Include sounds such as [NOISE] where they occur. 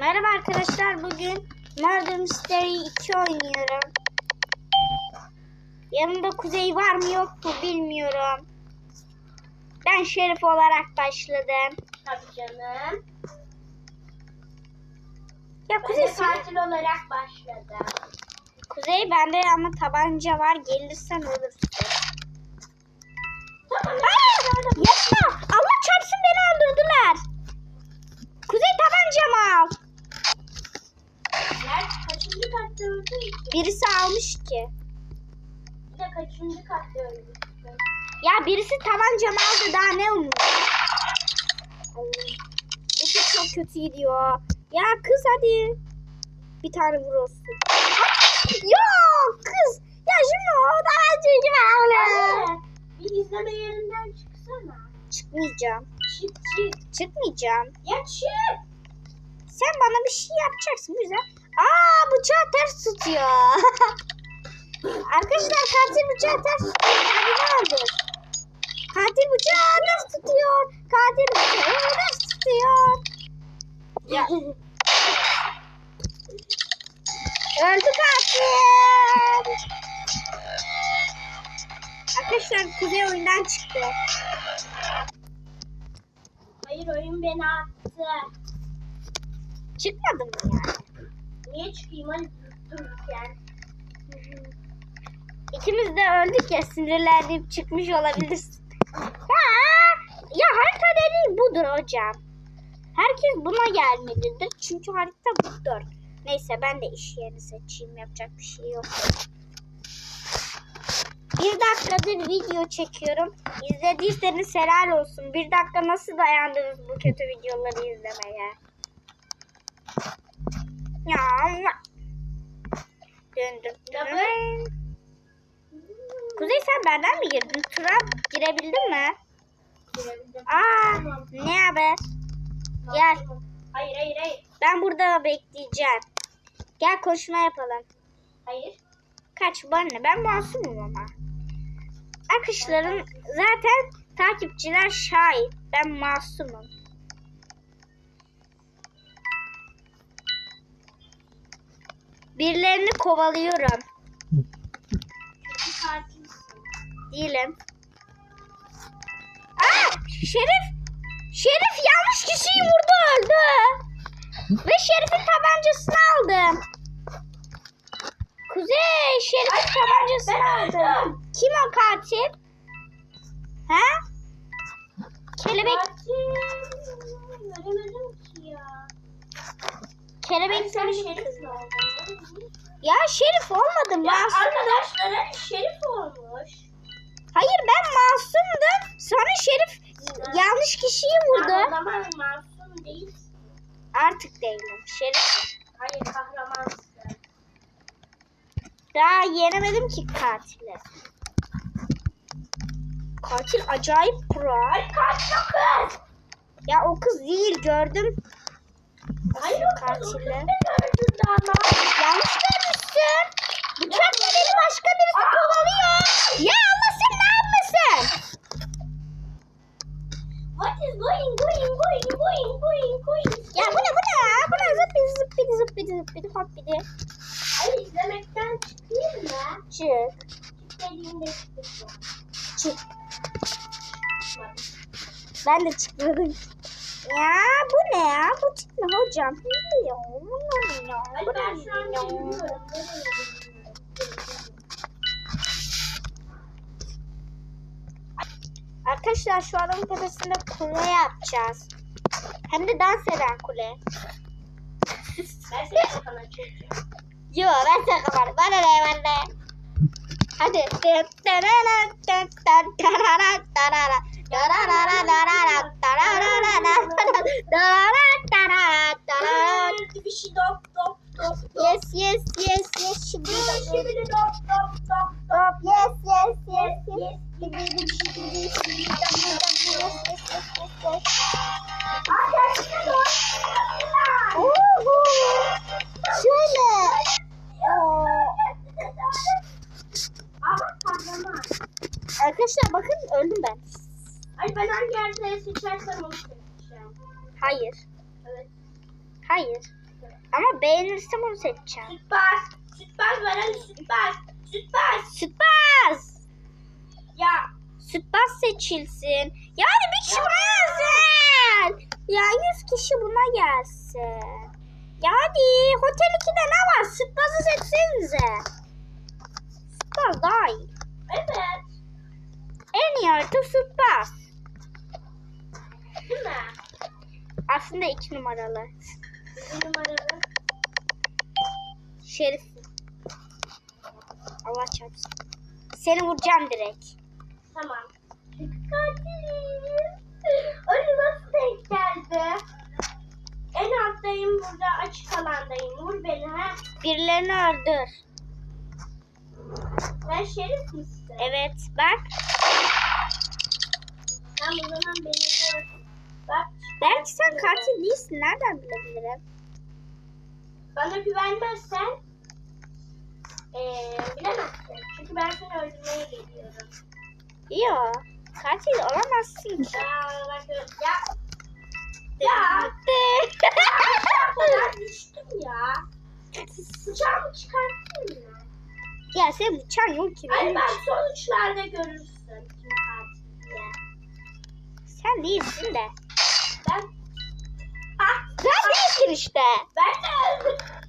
Merhaba arkadaşlar. Bugün Murder Mystery 2 oynuyorum. Yanımda Kuzey var mı yok mu bilmiyorum. Ben Şerif olarak başladım. Tabii canım. Ya Ben Kuzey katil olarak başladım. Kuzey bende ama tabanca var. Gelirsen ölürsün. De kaçıncı katta öldü? Ya birisi tabancamı aldı daha ne umur? Bu kız çok kötü gidiyor. Ya kız hadi. Bir tane vur olsun. Ya kız. Ya şimdi o gibi aldı. Anne, bir izleme yerinden çıksana. Çıkmayacağım. Çık çık. Çıkmayacağım. Ya çık. Sen bana bir şey yapacaksın güzel. Aa bıçağı ters tutuyor. [LAUGHS] Arkadaşlar katil bıçağı ters tutuyor. Katil bıçağı ters tutuyor. Katil bıçağı ters tutuyor. Ya. Öldü katil. Arkadaşlar Kuzey oyundan çıktı. Hayır oyun beni attı. Çıkmadı mı yani? Niye çıkayım hadi dururken? İkimiz de öldük ya sinirlendim çıkmış olabilirsin. Ya, ya harita dediğim budur hocam. Herkes buna gelmelidir. Çünkü harita budur. Neyse ben de iş yerini seçeyim. Yapacak bir şey yok. Bir dakikadır video çekiyorum. İzlediyseniz helal olsun. Bir dakika nasıl dayandınız bu kötü videoları izlemeye? Ya. Döndüm. Ya döndüm. Kuzey sen benden mi girdin? Tura girebildin mi? Girebildim. Aa Tamam. ne haber? Gel. Hayır hayır hayır. Ben burada bekleyeceğim. Gel koşma yapalım. Hayır. Kaç bana? Ben masumum ama. Akışların zaten takipçiler şahit. Ben masumum. Birilerini kovalıyorum. Değilim. Aa! Şerif! Şerif yanlış kişiyi vurdu öldü. Ve Şerif'in tabancasını aldım. Kuzey Şerif'in tabancasını aldım. Kim o katil? Ha? Kelebek kelebek sarışın şerif kız. Ya Şerif olmadım Ya arkadaşların şerif olmuş. Hayır ben masumdum. Sonra Şerif yanlış kişiyi vurdu. zaman masum değil. Artık değilim. Şerif. Hayır kahramansın. Daha yenemedim ki katili. Katil acayip pro. Ay o kız. Ya o kız değil gördüm. Hayır o kız. Katili. öldürdü ama. Yanlış görmüşsün. Bıçakla beni başka birisi kovalıyor. Ya Ne yapmışsın? What is going going going going going going? Ya bu ne bu ne? Bu ne zıppidi zıppidi zıppidi zıppidi hoppidi. Ay izlemekten çıkayım mı? Çık. Çıkacağım. Çık. Ben de çıkmadım. Ya bu ne ya? Bu çıkma hocam. Ya, bu ne ya? Bu ne ya? bilmiyorum. Nereye bilmiyorum. Arkadaşlar şu adamın tepesinde kule yapacağız. Hem de dans eden kule. Ben seni kafana çekeceğim. Yo ben sana kaparım. Bana ne ben de. Hadi. Şey. Yes yes yes yes şimdi Ay ben hangi haritayı seçersem onu seçeceğim. Hayır. Evet. Hayır. Ama beğenirsem onu seçeceğim. Sütbaz. Sütbaz var hadi sütbaz. Sütbaz. Sütbaz. Ya. Sütbaz seçilsin. Yani bir kişi buna gelsin. Ya 100 kişi buna gelsin. Ya hadi Hotel 2'de ne var? Sütbazı seçsenize. Sütbaz daha iyi. Evet. En iyi harita Sütbaz. Aslında 2 numaralı. Bir numaralı. Şerif. Allah çarpsın. Seni vuracağım direkt. Tamam. Katilim. Onu nasıl denk geldi? En alttayım burada açık alandayım. Vur beni ha. Birilerini öldür. Sen şerif misin? Evet bak. Tamam o zaman beni vur. Bak. Belki sen katil değilsin. Nereden bilebilirim? Bana güvenmezsen eee bilemezsin. Çünkü ben seni öldürmeye geliyorum. Yok. Katil olamazsın ki. Ya bak ya. Ya. Kadar düştüm ya. Bıçağımı çıkarttın mı? ya sen bıçağın yok ki. Ay benim ben sonuçlarda görürsün kim katil diye. Sen değilsin de. Sen değilsin işte. ben de öldüm.